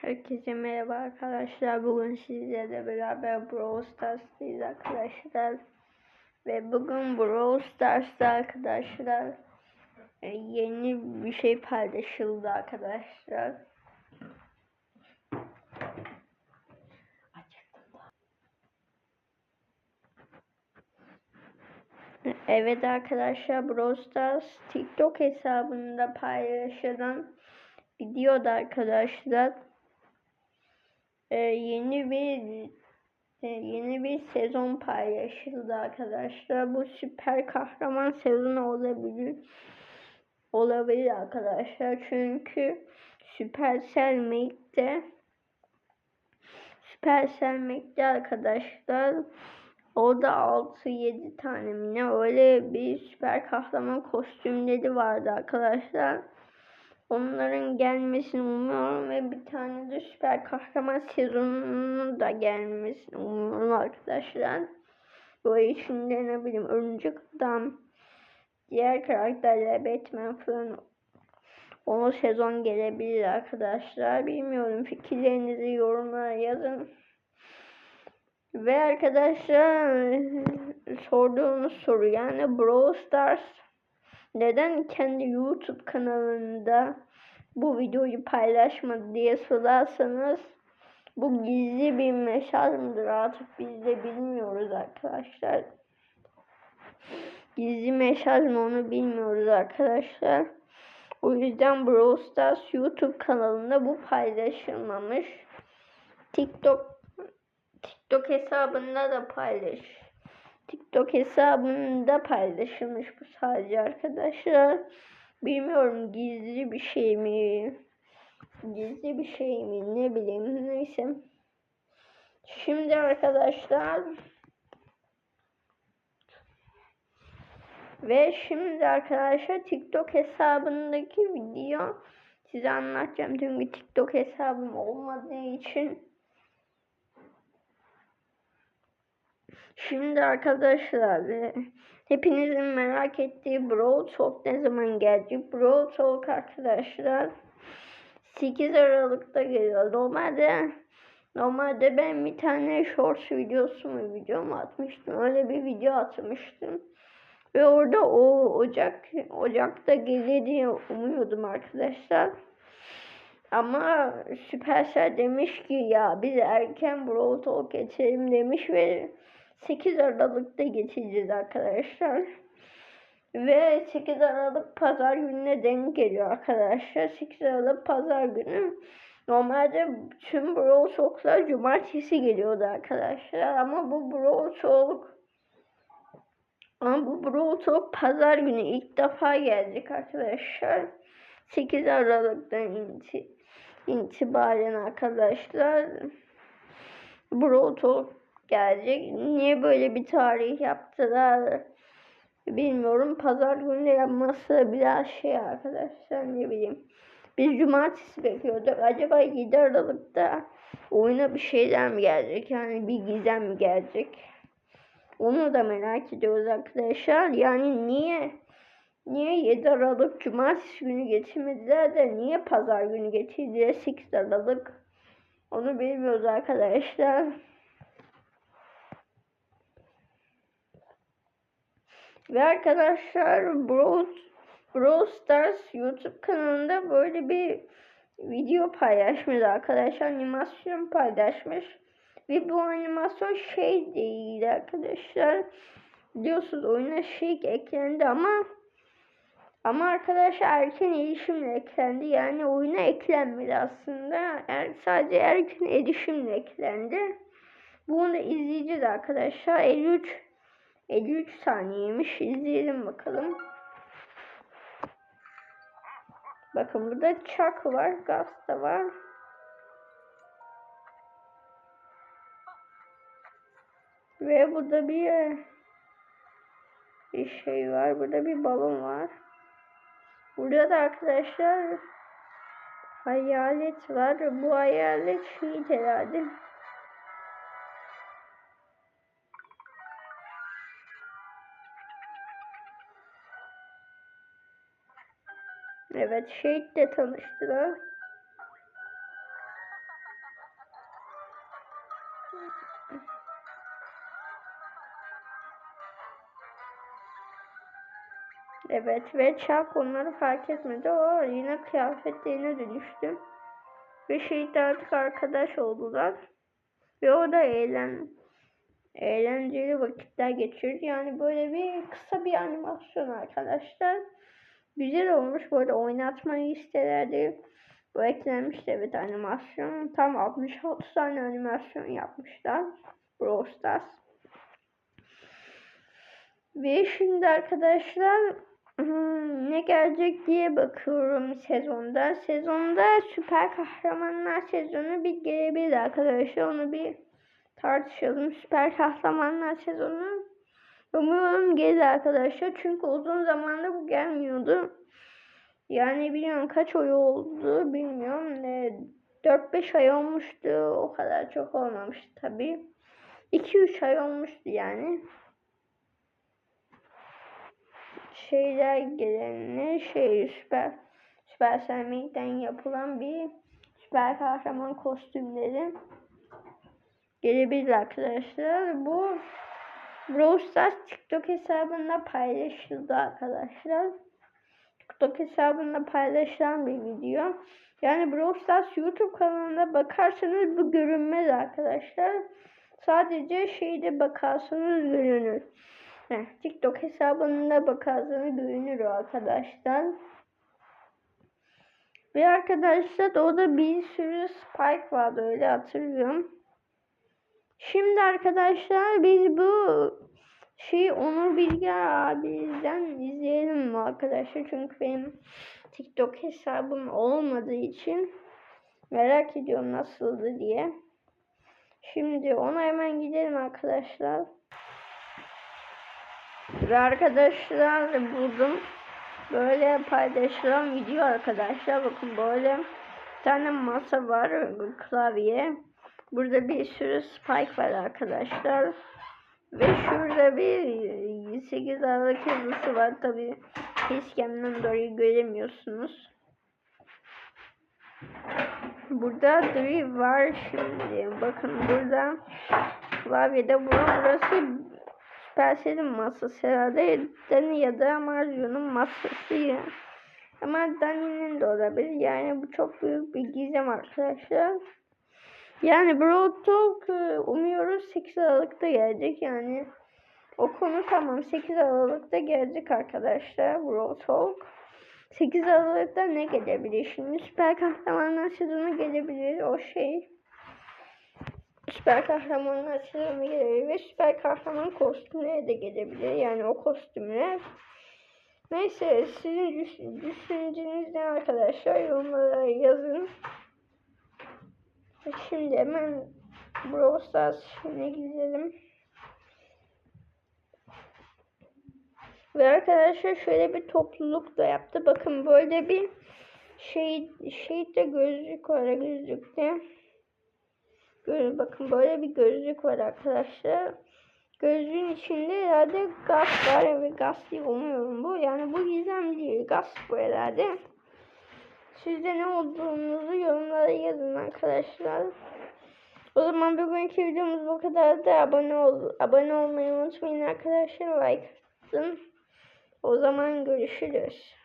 Herkese merhaba arkadaşlar. Bugün sizlerle beraber Brawl Stars'tayız arkadaşlar. Ve bugün Brawl Stars'ta arkadaşlar e, yeni bir şey paylaşıldı arkadaşlar. Evet arkadaşlar Brawl Stars TikTok hesabında paylaşılan videoda arkadaşlar e, yeni bir e, yeni bir sezon paylaşıldı arkadaşlar. Bu süper kahraman sezonu olabilir. Olabilir arkadaşlar. Çünkü Supercell Make'de Supercell Make'de arkadaşlar Orada 6-7 tane ne öyle bir süper kahraman kostümleri vardı arkadaşlar. Onların gelmesini umuyorum ve bir tane de süper kahraman sezonunun da gelmesini umuyorum arkadaşlar. Böyle içinde ne bileyim örümcek adam, diğer karakterler Batman falan o sezon gelebilir arkadaşlar. Bilmiyorum fikirlerinizi yorumlara yazın. Ve arkadaşlar sorduğunuz soru yani Brawl Stars neden kendi YouTube kanalında bu videoyu paylaşmadı diye sorarsanız bu gizli bir mesaj mıdır artık biz de bilmiyoruz arkadaşlar. Gizli mesaj mı onu bilmiyoruz arkadaşlar. O yüzden Brawl Stars YouTube kanalında bu paylaşılmamış. TikTok TikTok hesabında da paylaş. TikTok hesabında paylaşılmış bu sadece arkadaşlar. Bilmiyorum gizli bir şey mi? Gizli bir şey mi? Ne bileyim neyse. Şimdi arkadaşlar ve şimdi arkadaşlar TikTok hesabındaki video size anlatacağım. Çünkü TikTok hesabım olmadığı için Şimdi arkadaşlar e, hepinizin merak ettiği Brawl Talk ne zaman gelecek? Brawl Talk arkadaşlar 8 Aralık'ta geliyor. Normalde normalde ben bir tane shorts videosu mu videomu atmıştım. Öyle bir video atmıştım. Ve orada o Ocak Ocak'ta gelir diye umuyordum arkadaşlar. Ama Supercell demiş ki ya biz erken Brawl Talk geçelim demiş ve 8 Aralık'ta geçeceğiz arkadaşlar. Ve 8 Aralık pazar gününe denk geliyor arkadaşlar. 8 Aralık pazar günü. Normalde tüm Brawl Talk'lar cumartesi geliyordu arkadaşlar. Ama bu Brawl Talk ama bu Brawl Talk pazar günü ilk defa gelecek arkadaşlar. 8 Aralık'tan itibaren arkadaşlar Brawl Talk gelecek. Niye böyle bir tarih yaptılar bilmiyorum. Pazar günü yapması biraz şey arkadaşlar ne bileyim. Biz cumartesi bekliyorduk. Acaba 7 Aralık'ta oyuna bir şeyler mi gelecek? Yani bir gizem mi gelecek? Onu da merak ediyoruz arkadaşlar. Yani niye niye 7 Aralık cumartesi günü getirmediler de niye pazar günü getirdiler 8 Aralık? Onu bilmiyoruz arkadaşlar. Ve arkadaşlar Brawl, Brawl Stars YouTube kanalında böyle bir video paylaşmış arkadaşlar. Animasyon paylaşmış. Ve bu animasyon şey değil arkadaşlar. Biliyorsunuz oyuna şey eklendi ama ama arkadaşlar erken erişimle eklendi. Yani oyuna eklenmedi aslında. Yani sadece erken erişimle eklendi. Bunu da izleyeceğiz arkadaşlar. 53 53 saniyeymiş. İzleyelim bakalım. Bakın burada çak var. Gaz da var. Ve burada bir bir şey var. Burada bir balon var. Burada da arkadaşlar hayalet var. Bu hayalet şehit herhalde. Evet Şehit'le tanıştılar. Evet ve Chuck onları fark etmedi. O yine kıyafetlerine dönüştü. Ve Şehit artık arkadaş oldular. Ve o da eğlen eğlenceli vakitler geçirdi. Yani böyle bir kısa bir animasyon arkadaşlar. Güzel olmuş. Böyle oynatmayı isterlerdi. Bu eklenmişti evet animasyon. Tam 66 tane animasyon yapmışlar. Brawl Stars. Ve şimdi arkadaşlar hmm, ne gelecek diye bakıyorum sezonda. Sezonda süper kahramanlar sezonu bir gelebilir arkadaşlar. Onu bir tartışalım. Süper kahramanlar sezonu umuyorum gelir arkadaşlar. Çünkü uzun zamandır bu gelmiyordu. Yani bilmiyorum kaç ay oldu bilmiyorum. E, 4-5 ay olmuştu. O kadar çok olmamıştı tabii. 2-3 ay olmuştu yani. Şeyler gelenler şey süper süper Sermik'ten yapılan bir süper kahraman kostümleri gelebilir arkadaşlar. Bu Brawl TikTok hesabında paylaşıldı arkadaşlar. TikTok hesabında paylaşılan bir video. Yani Brawl YouTube kanalına bakarsanız bu görünmez arkadaşlar. Sadece şeyde bakarsanız görünür. Heh, TikTok hesabında bakarsanız görünür arkadaşlar. Ve arkadaşlar orada bir sürü spike vardı öyle hatırlıyorum. Şimdi arkadaşlar biz bu şey Onur Bilger abimizden izleyelim mi arkadaşlar? Çünkü benim TikTok hesabım olmadığı için merak ediyorum nasıldı diye. Şimdi ona hemen gidelim arkadaşlar. Ve arkadaşlar buldum. Böyle paylaşılan video arkadaşlar. Bakın böyle bir tane masa var. Klavye. Burada bir sürü spike var arkadaşlar. Ve şurada bir 8 Aralık yazısı var. Tabi facecam'dan dolayı göremiyorsunuz. Burada Dri var şimdi. Bakın burada klavyede burası Supercell'in masası herhalde. Dani ya da Mario'nun masası. Ama Dani'nin de olabilir. Yani bu çok büyük bir gizem arkadaşlar. Yani Brawl Talk e, umuyoruz 8 Aralık'ta gelecek. Yani o konu tamam 8 Aralık'ta gelecek arkadaşlar Brawl Talk. 8 Aralık'ta ne gelebilir? Şimdi süper kahramanlar sezonu gelebilir o şey. Süper kahramanlar sezonu gelebilir ve süper kahraman kostümleri de gelebilir. Yani o kostümler. Neyse sizin düşünceniz ne arkadaşlar yorumlara yazın. Şimdi hemen Brawl Stars şeyine gidelim. Ve arkadaşlar şöyle bir topluluk da yaptı. Bakın böyle bir şey şey de gözlük var gözlükte. Böyle bakın böyle bir gözlük var arkadaşlar. Gözlüğün içinde herhalde gaz var ve gaz değil umuyorum bu. Yani bu gizem değil gaz bu herhalde. Sizde ne olduğunuzu yorumlara yazın arkadaşlar. O zaman bugünkü videomuz bu kadar da abone ol abone olmayı unutmayın arkadaşlar. Like atın. O zaman görüşürüz.